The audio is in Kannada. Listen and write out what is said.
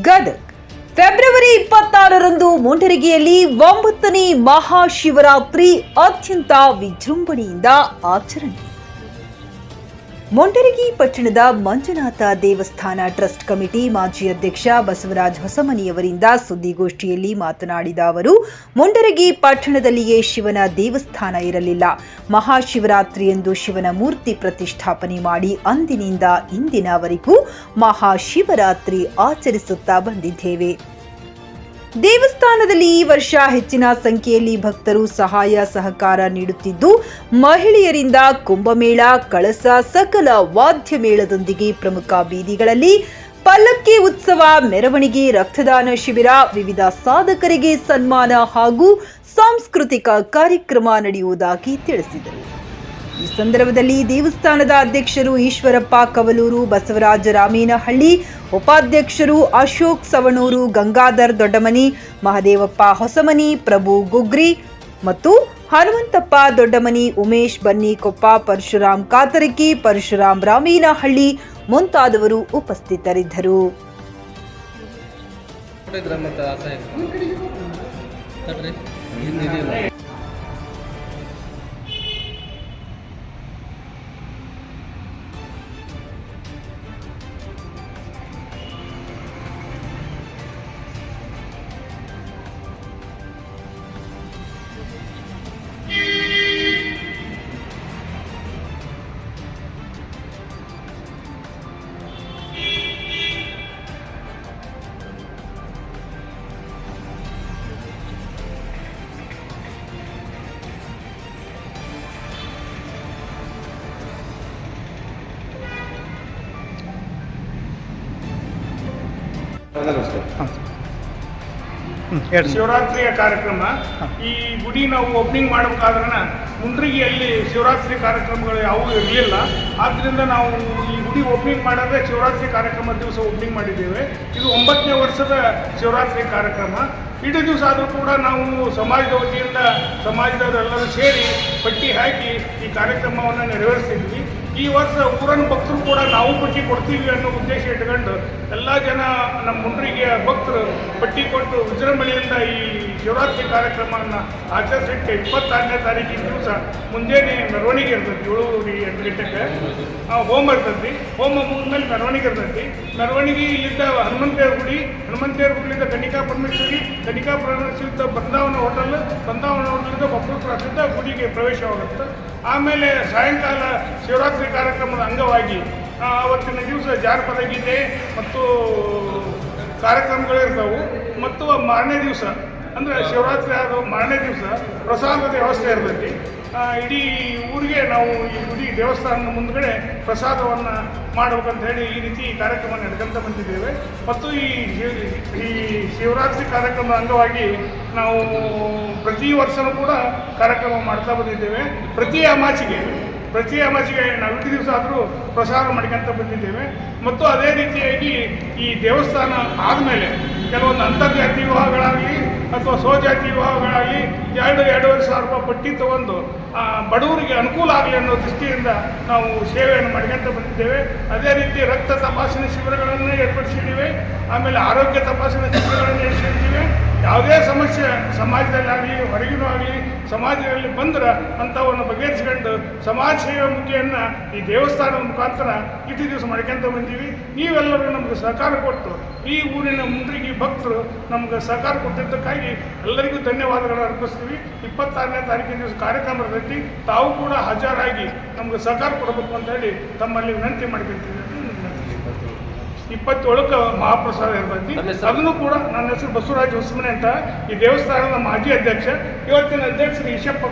ಗದಗ್. ಫೆಬ್ರವರಿ ಇಪ್ಪತ್ತಾರರಂದು ಮುಂಡರಗಿಯಲ್ಲಿ ಒಂಬತ್ತನೇ ಮಹಾಶಿವರಾತ್ರಿ ಅತ್ಯಂತ ವಿಜೃಂಭಣೆಯಿಂದ ಆಚರಣೆ. ಮೊಂಟರಗಿ ಪಟ್ಟಣದ ಮಂಜುನಾಥ ದೇವಸ್ಥಾನ ಟ್ರಸ್ಟ್ ಕಮಿಟಿ ಮಾಜಿ ಅಧ್ಯಕ್ಷ ಬಸವರಾಜ್ ಹೊಸಮನಿಯವರಿಂದ ಸುದ್ದಿಗೋಷ್ಠಿಯಲ್ಲಿ ಮಾತನಾಡಿದ ಅವರು ಮೊಂಡರಗಿ ಪಟ್ಟಣದಲ್ಲಿಯೇ ಶಿವನ ದೇವಸ್ಥಾನ ಇರಲಿಲ್ಲ. ಮಹಾಶಿವರಾತ್ರಿಯಂದು ಶಿವನ ಮೂರ್ತಿ ಪ್ರತಿಷ್ಠಾಪನೆ ಮಾಡಿ ಅಂದಿನಿಂದ ಇಂದಿನವರೆಗೂ ಮಹಾಶಿವರಾತ್ರಿ ಆಚರಿಸುತ್ತಾ ಬಂದಿದ್ದೇವೆ. ದೇವಸ್ಥಾನದಲ್ಲಿ ಈ ವರ್ಷ ಹೆಚ್ಚಿನ ಸಂಖ್ಯೆಯಲ್ಲಿ ಭಕ್ತರು ಸಹಾಯ ಸಹಕಾರ ನೀಡುತ್ತಿದ್ದು, ಮಹಿಳೆಯರಿಂದ ಕುಂಭಮೇಳ, ಕಳಸ, ಸಕಲ ವಾದ್ಯ ಮೇಳದೊಂದಿಗೆ ಪ್ರಮುಖ ಬೀದಿಗಳಲ್ಲಿ ಪಲ್ಲಕ್ಕಿ ಉತ್ಸವ, ಮೆರವಣಿಗೆ, ರಕ್ತದಾನ ಶಿಬಿರ, ವಿವಿಧ ಸಾಧಕರಿಗೆ ಸನ್ಮಾನ ಹಾಗೂ ಸಾಂಸ್ಕೃತಿಕ ಕಾರ್ಯಕ್ರಮ ನಡೆಯುವುದಾಗಿ ತಿಳಿಸಿದರು. ಈ ಸಂದರ್ಭದಲ್ಲಿ ದೇವಸ್ಥಾನದ ಅಧ್ಯಕ್ಷರು ಈಶ್ವರಪ್ಪ ಕವಲೂರು ಬಸವರಾಜ ರಾಮೇನಹಳ್ಳಿ, ಉಪಾಧ್ಯಕ್ಷರು ಅಶೋಕ್ ಸವಣೂರು, ಗಂಗಾಧರ್ ದೊಡ್ಡಮನಿ, ಮಹದೇವಪ್ಪ ಹೊಸಮನಿ, ಪ್ರಭು ಗುಗ್ರಿ ಮತ್ತು ಹನುಮಂತಪ್ಪ ದೊಡ್ಡಮನಿ, ಉಮೇಶ್ ಬನ್ನಿಕೊಪ್ಪ, ಪರಶುರಾಮ್ ಕಾತರಕಿ, ಪರಶುರಾಮ್ ರಾಮೀನಹಳ್ಳಿ ಮುಂತಾದವರು ಉಪಸ್ಥಿತರಿದ್ದರು. ಸಾಹೇಬ್ ಶಿವರಾತ್ರಿಯ ಕಾರ್ಯಕ್ರಮ. ಈ ಗುಡಿ ನಾವು ಓಪನಿಂಗ್ ಮಾಡಬೇಕಾದ್ರೆ ಮುಂಡ್ರಿಗಿಯಲ್ಲಿ ಶಿವರಾತ್ರಿ ಕಾರ್ಯಕ್ರಮಗಳು ಯಾವುವು ಇರಲಿಲ್ಲ. ಆದ್ದರಿಂದ ನಾವು ಈ ಗುಡಿ ಓಪನಿಂಗ್ ಮಾಡೋದೇ ಶಿವರಾತ್ರಿ ಕಾರ್ಯಕ್ರಮ ದಿವಸ ಓಪನಿಂಗ್ ಮಾಡಿದ್ದೇವೆ. ಇದು ಒಂಬತ್ತನೇ ವರ್ಷದ ಶಿವರಾತ್ರಿ ಕಾರ್ಯಕ್ರಮ. ಇಡೀ ದಿವಸ ಆದರೂ ಕೂಡ ನಾವು ಸಮಾಜದ ವತಿಯಿಂದ ಸಮಾಜದವರೆಲ್ಲರೂ ಸೇರಿ ಪಟ್ಟಿ ಹಾಕಿ ಈ ಕಾರ್ಯಕ್ರಮವನ್ನು ನೆರವೇರಿಸ್ತಿದ್ವಿ ಈ ವರ್ಷ ಊರನ್ನ ಭಕ್ತರು ಕೂಡ ನಾವು ಪಟ್ಟಿ ಕೊಡ್ತೀವಿ ಅನ್ನೋ ಉದ್ದೇಶ ಇಟ್ಕೊಂಡು ಎಲ್ಲ ಜನ ನಮ್ಮ ಮುಂಡ್ರಿಗೆ ಭಕ್ತರು ಪಟ್ಟಿ ಕೊಟ್ಟು ವಿಜೃಂಭಣೆಯಿಂದ ಈ ಶಿವರಾತ್ರಿ ಕಾರ್ಯಕ್ರಮವನ್ನು ಆಚರಿಸಲಿಕ್ಕೆ ಇಪ್ಪತ್ತಾರನೇ ತಾರೀಕಿನ ದಿವಸ ಮುಂಜಾನೆ ಮೆರವಣಿಗೆ ಇರ್ತದೆ. ಏಳು ಎಂಟು ಗಂಟೆಗೆ ಹೋಮ ಇರ್ತೈತಿ ಹೋಮ ಮುಗಿದ್ಮೇಲೆ ಮೆರವಣಿಗೆ ಇರ್ತೈತಿ ಮೆರವಣಿಗೆ ಇಲ್ಲಿಂದ ಹನುಮಂತೇವ್ರ ಗುಡಿ ಹನುಮಂತೇವ್ರ ಗುಡಿಯಿಂದ ಕನಿಕಾ ಪರಮೇಶ್ವರಿ ಕನಿಕಾ ಪರಮೇಶ್ವರಿಯಿಂದ ಬೃಂದಾವನ ಹೋಟೆಲ್, ಬೃಂದಾವನ ಹೋಟೆಲಿಂದ ಬಪ್ಪು ಕ್ರಾಸಿಂದ ಗುಡಿಗೆ ಪ್ರವೇಶವಾಗುತ್ತೆ. ಆಮೇಲೆ ಸಾಯಂಕಾಲ ಶಿವರಾತ್ರಿ ಕಾರ್ಯಕ್ರಮದ ಅಂಗವಾಗಿ ಅವತ್ತಿನ ದಿವಸ ಜಾನಪದ ಗೀತೆ ಮತ್ತು ಕಾರ್ಯಕ್ರಮಗಳಿರ್ತಾವು ಮತ್ತು ಮಾರನೇ ದಿವಸ, ಅಂದರೆ ಶಿವರಾತ್ರಿ ಆದ ಮಾರನೇ ದಿವಸ ಪ್ರಸಾದದ ವ್ಯವಸ್ಥೆ ಇರ್ತೈತಿ. ಇಡೀ ಊರಿಗೆ ನಾವು ಈ ಗುಡಿ ದೇವಸ್ಥಾನದ ಮುಂದ್ಗಡೆ ಪ್ರಸಾದವನ್ನು ಮಾಡ್ಬೇಕಂತ ಹೇಳಿ ಈ ರೀತಿ ಕಾರ್ಯಕ್ರಮ ನಡ್ಕೊಂತ ಬಂದಿದ್ದೇವೆ. ಮತ್ತು ಈ ಈ ಶಿವರಾತ್ರಿ ಕಾರ್ಯಕ್ರಮದ ಅಂಗವಾಗಿ ನಾವು ಪ್ರತಿ ವರ್ಷವೂ ಕೂಡ ಕಾರ್ಯಕ್ರಮ ಮಾಡ್ತಾ ಬಂದಿದ್ದೇವೆ. ಪ್ರತಿ ಅಮಾಚಿಗೆ ಪ್ರತಿ ಅಮಾಚಿಗೆ ನಾವು ಇಟ್ಟು ದಿವಸ ಆದರೂ ಪ್ರಸಾರ ಮಾಡ್ಕೊಂತ ಬಂದಿದ್ದೇವೆ. ಮತ್ತು ಅದೇ ರೀತಿಯಾಗಿ ಈ ದೇವಸ್ಥಾನ ಆದಮೇಲೆ ಕೆಲವೊಂದು ಅಂತರ್ಜಾತಿ ವಿವಾಹಗಳಾಗಲಿ ಎರಡು ಎರಡೂವರೆ ಸಾವಿರ ರೂಪಾಯಿ ಪಟ್ಟಿ ತಗೊಂಡು ಬಡವರಿಗೆ ಅನುಕೂಲ ಆಗಲಿ ಅನ್ನೋ ದೃಷ್ಟಿಯಿಂದ ನಾವು ಸೇವೆಯನ್ನು ಮಾಡ್ಕೊಂತ ಬಂದಿದ್ದೇವೆ. ಅದೇ ರೀತಿ ರಕ್ತ ತಪಾಸಣೆ ಶಿಬಿರಗಳನ್ನು ಏರ್ಪಡಿಸಿದ್ದೀವಿ. ಆಮೇಲೆ ಆರೋಗ್ಯ ತಪಾಸಣೆ ಶಿಬಿರಗಳನ್ನು ಏರ್ಪಡಿಸಿದ್ದೀವಿ. ಯಾವುದೇ ಸಮಸ್ಯೆ ಸಮಾಜದಲ್ಲಿ ಆಗಲಿ, ಹೊರಗಿನೂ ಆಗಲಿ, ಸಮಾಜದಲ್ಲಿ ಬಂದ್ರೆ ಅಂಥವನ್ನು ಬಗೆಹರಿಸ್ಕೊಂಡು ಸಮಾಜ ಸೇವೆ ಮುಖ್ಯವನ್ನು ಈ ದೇವಸ್ಥಾನದ ಮುಖಾಂತರ ಇಷ್ಟು ದಿವಸ ಮಾಡ್ಕೊಂತ ಬಂದೀವಿ. ನೀವೆಲ್ಲರೂ ನಮಗೆ ಸಹಕಾರ ಕೊಟ್ಟು ಈ ಊರಿನ ಮುಂದ್ರಿಗೆ ಭಕ್ತರು ನಮ್ಗೆ ಸಹಕಾರ ಕೊಟ್ಟಿದ್ದಕ್ಕಾಗಿ ಎಲ್ಲರಿಗೂ ಧನ್ಯವಾದಗಳನ್ನು ಅರ್ಪಿಸ್ತೀವಿ. ಇಪ್ಪತ್ತಾರನೇ ತಾರೀಕಿನ ದಿವಸ ಕಾರ್ಯಕ್ರಮದಲ್ಲಿ ತಾವು ಕೂಡ ಹಾಜರಾಗಿ ನಮ್ಗೆ ಸಹಕಾರ ಕೊಡಬೇಕು ಅಂತ ಹೇಳಿ ತಮ್ಮಲ್ಲಿ ವಿನಂತಿ ಮಾಡ್ಕೊಳ್ತೀವಿ ಇಪ್ಪತ್ತೇಳಕ್ಕೆ ಮಹಾಪ್ರಸಾದ ಇರ್ತೈತಿ. ಅದನ್ನು ಕೂಡ ನನ್ನ ಹೆಸರು ಬಸವರಾಜ ಹೊಸಮನೆ ಅಂತ ಈ ದೇವಸ್ಥಾನದ ಮಾಜಿ ಅಧ್ಯಕ್ಷ ಇವತ್ತಿನ ಅಧ್ಯಕ್ಷರು ಈಶಪ್ಪ